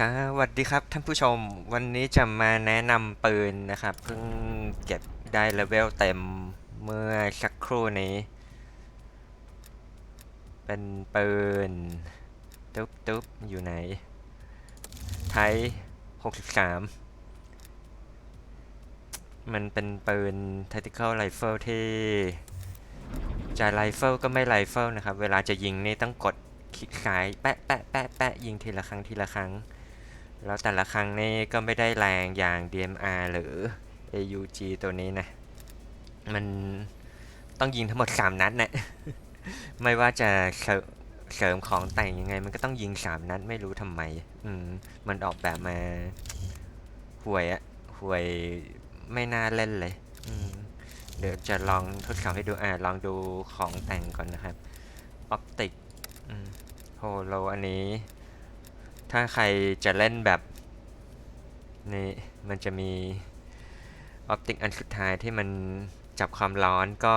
สวัสดีครับท่านผู้ชมวันนี้จะมาแนะนำปืนนะครับเพิ่งเก็บได้เลเวลเต็มเมื่อสักครู่นี้ เป็นปืนตุ๊บตุ๊บอยู่ไหน ไทย 63 มันเป็นปืน tactical rifle ที่จะไรเฟิลก็ไม่ไรเฟิลนะครับ เวลาจะยิงนี่ต้องกดคลิกซ้ายแปะแปะแปะแปะยิงทีละครั้งทีละครั้ง แล้วแต่ละครั้งนี่ก็ไม่ได้แรงอย่าง DMR หรือ AUG ตัวนี้นะ มันต้องยิงทั้งหมด 3 นัดนะ ไม่ว่าจะเสริมของแต่งยังไง มันก็ต้องยิง 3 นัดไม่รู้ทำไม อืม มันออกแบบมาห่วยอะห่วยไม่น่าเล่นเลย อืม เดี๋ยวจะลองทดสอบให้ดู อ่า ลองดูของแต่งก่อนนะครับ ออปติกโฮโลอันนี้ ถ้าใครจะเล่นแบบนี่มันจะมีออปติกอันสุดท้ายที่มันจับความร้อนก็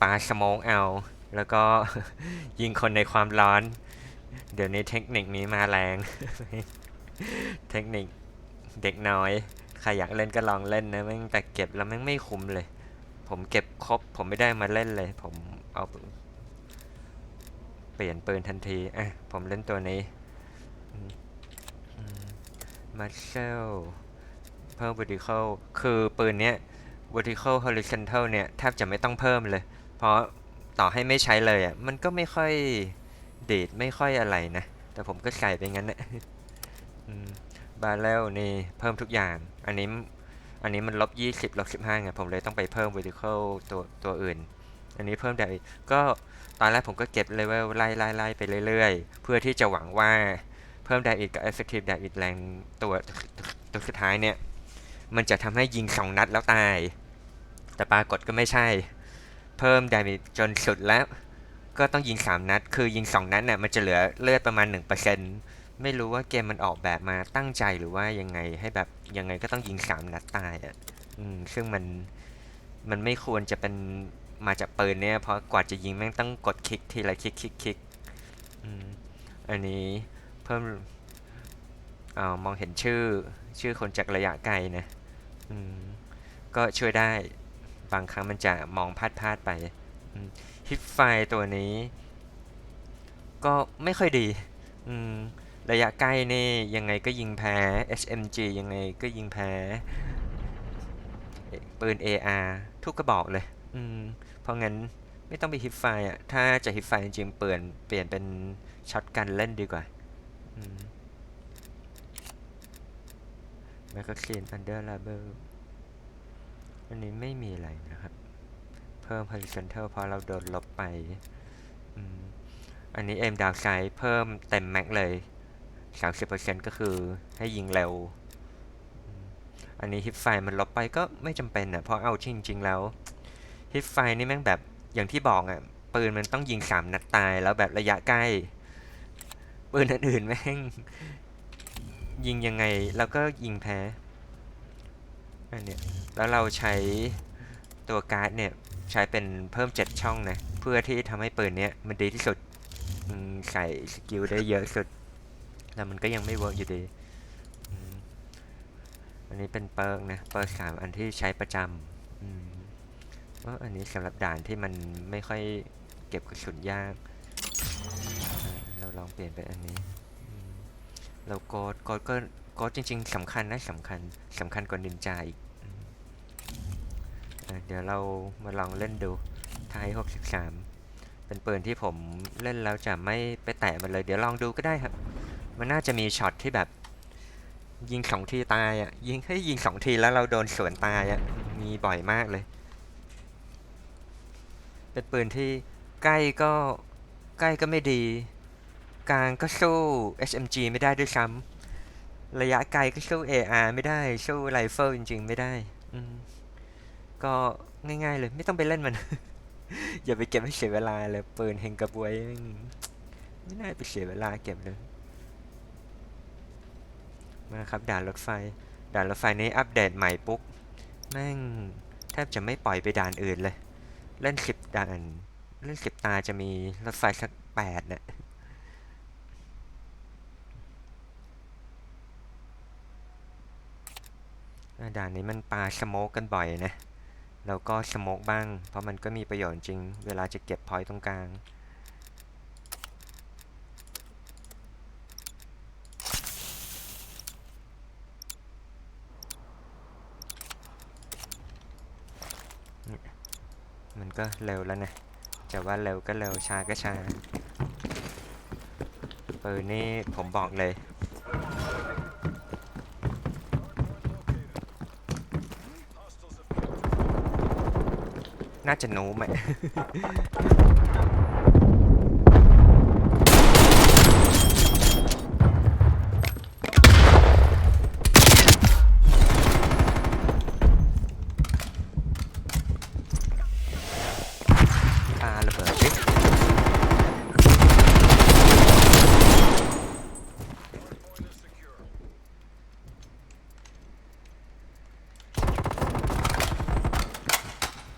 ปาสโมกเอา แล้วก็ยิงคนในความร้อน เดี๋ยวนี้เทคนิคนี้มาแรง เทคนิคเด็กน้อย ใครอยากเล่นก็ลองเล่นนะแม่งแต่เก็บแล้วแม่งไม่คุ้มเลย ผมเก็บครบ ผมไม่ได้มาเล่นเลย ผมเอา เปลี่ยนปืนทันทีอะผมเล่นตัวนี้ มาเชลเพิ่ม vertical คือปืนเนี้ย vertical horizontal เนี่ย แทบจะไม่ต้องเพิ่มเลย เพราะต่อให้ไม่ใช้เลยอะ มันก็ไม่ค่อยเดีดไม่ค่อยอะไรนะ แต่ผมก็ใส่ไปงั้นนะบาร์เรลนี่เพิ่มทุกอย่าง อันนี้อันนี้มันลบ20ลบ15ไงผมเลยต้องไปเพิ่ม vertical ตัวตัวอื่น อันนี้เพิ่มได้ก็ตอนแรกผมก็เก็บเลเวลไล่ไล่ไล่ไปเรื่อยๆ เพื่อที่จะหวังว่า เพิ่มไดอิกับ effective ไดอิดแรงตัวตัวสุดท้ายเนี่ย มันจะทำให้ยิงสองนัดแล้วตาย แต่ปรากฏก็ไม่ใช่ เพิ่มไดอิดจนสุดแล้ว ก็ต้องยิง3นัด คือยิง2นัดเนี่ยมันจะเหลือเลือดประมาณ1%ไม่รู้ว่าเกมมันออกแบบมาตั้งใจหรือว่ายังไงให้แบบยังไงก็ต้องยิง3นัดตายอะอืมซึ่งมันมันไม่ควรจะเป็นมาจากปืนเนี่ย เพราะกว่าจะยิงแม่งต้องกดคลิกทีละคลิกคลิกคลิกอันนี้ เพิ่มอามองเห็นชื่อชื่อคนจากระยะไกลนะก็ช่วยได้บางครั้งมันจะมองพลาดพลาดไปฮิปไฟตัวนี้ ก็ไม่ค่อยดีระยะใกล้นี่ยังไงก็ยิงแพ้ SMG ยังไงก็ยิงแพ้ปืน AR ทุกกระบอกเลย อืมราะงั้นไม่ต้องไปฮิปไฟอะ ถ้าจะฮิปไฟจริงเปลี่ยนเปลี่ยนเป็นช็อตกันเล่นดีกว่า แมกกาซีนอันเดอร์ลาเบลอันนี้ไม่มีอะไรนะครับ เพิ่ม horizontal พอเราโดนลบไป อันนี้เอ็มดาวไซด์เพิ่มเต็มแม็กเลย 30%ก็คือให้ยิงเร็ว อันนี้ฮิปไฟมันลบไปก็ไม่จำเป็นอะเพราะเอาจริง ๆ แล้วฮิตไฟนี่แม่งแบบอย่างที่บอกอะปืนมันต้องยิงสามนัดตายแล้วแบบระยะใกล้ ปืนอื่นแม่ง ยิงยังไงแล้วก็ยิงแพ้อันเนี้ยแล้วเราใช้ตัวการ์ดเนี่ยใช้เป็นเพิ่มเจ็ดช่องนะ เพื่อที่ทำให้ปืนเนี้ยมันดีที่สุดใส่สกิลได้เยอะสุด แล้วมันก็ยังไม่เวิร์กอยู่ดีอันนี้เป็นเปิร์กนะเปิร์กสามอันที่ใช้ประจำก็อันนี้สำหรับด่านที่มันไม่ค่อยเก็บกระสุนยาก เราลองเปลี่ยนไปอันนี้เราโกดโกดก็โกดจริง ๆสำคัญนะสำคัญสำคัญกว่านินจาอีกเดี๋ยวเรามาลองเล่นดูไทย63 เป็นปืนที่ผมเล่นแล้วจะไม่ไปแตะมันเลย เดี๋ยวลองดูก็ได้ครับ มันน่าจะมีช็อตที่แบบ ยิงสองทีตายอะ ยิงให้ยิงสองทีแล้วเราโดนสวนตายอะ มีบ่อยมากเลย เป็นปืนที่ใกล้ก็ใกล้ก็ไม่ดี กลางก็สู้ SMG ไม่ได้ด้วยซ้ำระยะไกลก็สู้ AR ไม่ได้ สู้ไรเฟิลจริง ๆ ไม่ได้ก็ง่าย ๆ เลย ไม่ต้องไปเล่นมัน อย่าไปเก็บให้เสียเวลาเลยปืนเฮงกระบวย ไม่น่าไปเสียเวลาเก็บเลย มาครับด่านรถไฟ ด่านรถไฟนี้อัปเดตใหม่ปุ๊บแม่งแทบจะไม่ปล่อยไปด่านอื่นเลย เล่นสิบด่าน เล่นสิบตาจะมีรถไฟสักแปดเนี่ย อะ ด่านนี้มันปาสโมกกันบ่อยนะแล้วก็สโมกบ้าง เพราะมันก็มีประโยชน์จริง เวลาจะเก็บพอยต์ตรงกลาง มันก็เร็วแล้วนะ จะว่าเร็วก็เร็วช้าก็ช้าปืนนี่ผมบอกเลย น่าจะโนูไหม ปาระเบิดดิ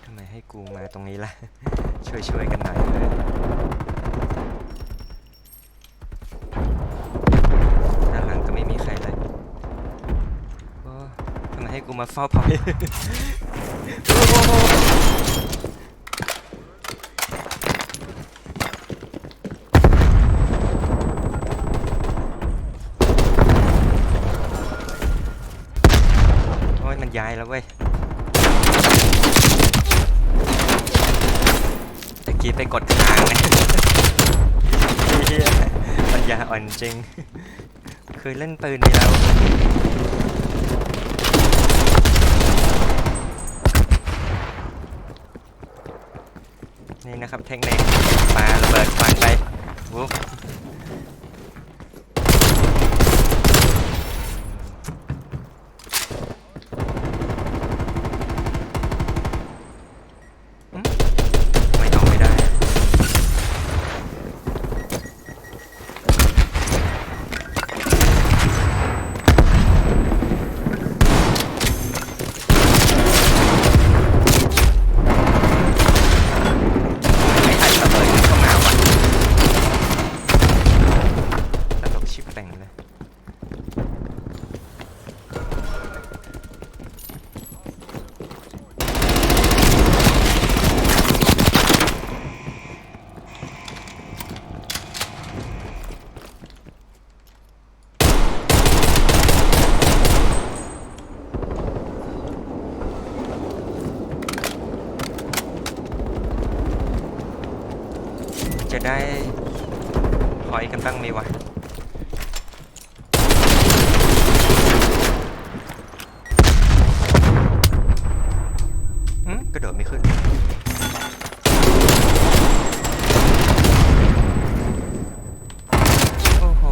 ทำไมให้กูมาตรงนี้ล่ะ ช่วยช่วยกันหน่อยเลยด้านหลังก็ไม่มีใครเลยโอ้ทำไมให้กูมาเฝ้าพอยโอ้ยมันย้ายแล้วเว้ยตะ กี้ไปกดค้างนะเหี้ยปัญญาอ่อนจริงเคยเล่นปืนนี้แล้วนี่นะครับเทคนิคปาระเบิดควันไปวุ๊บอืมไม่เอาไม่ได้ ไม่อัดระเบิดเข้ามาวะตลกชิบแต่งเลย จะได้ พอยกันบ้างไหมวะอืมกระโดดไม่ขึ้น โอ้โห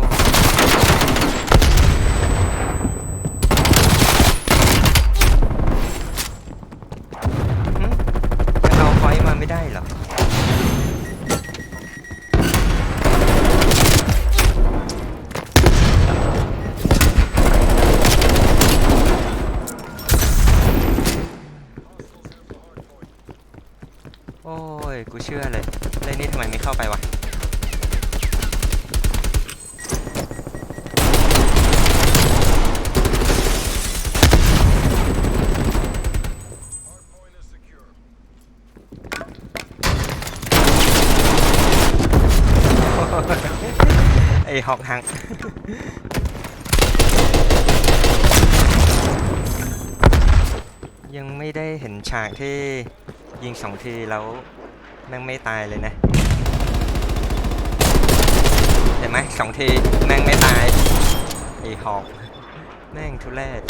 อืมจะเอาพอยต์มาไม่ได้เหรอ โอ้ย กูเชื่อเลยเล่นนี่ทำไมไม่เข้าไปวะไอฮอกฮังยังไม่ได้เห็นฉากที่ ยิงสองทีแล้วแม่งไม่ตายเลยนะ เห็นไหมสองทีแม่งไม่ตายไอหอกแม่งทุเรศ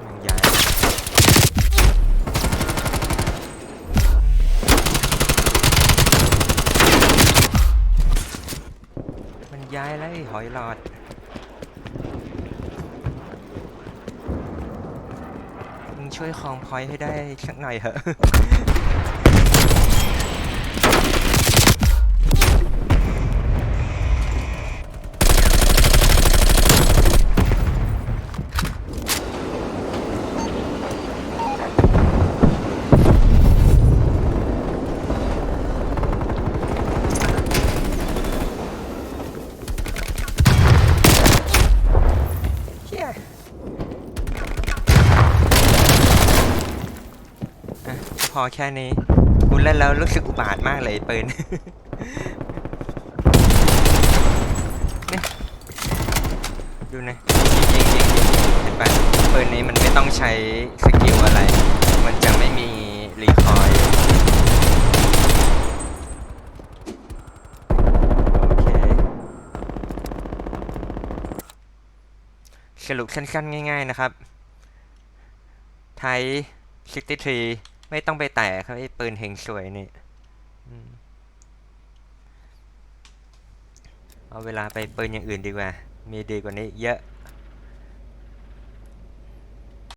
แม่งย้าย มัน ย้ายแล้วหอยหลอด มึงช่วยคลองพอยให้ได้สักหน่อยเถอะ พ อแค่นี้กูเล่นแล้วรู้สึกอุบาทมากเลยปืนดูนะยิงยิงยิงยิงเห็นปะปืนนี้มันไม่ต้องใช้สกิลอะไร มันจะไม่มีรีคอยล์โอเคสรุปสั้นๆ ง่าย ๆ นะครับ ไทย63 ไม่ต้องไปแตะครับไอ้ปืนเฮงสวยนี่เอาเวลาไปปืนอย่างอื่นดีกว่า มีดีกว่านี้เยอะ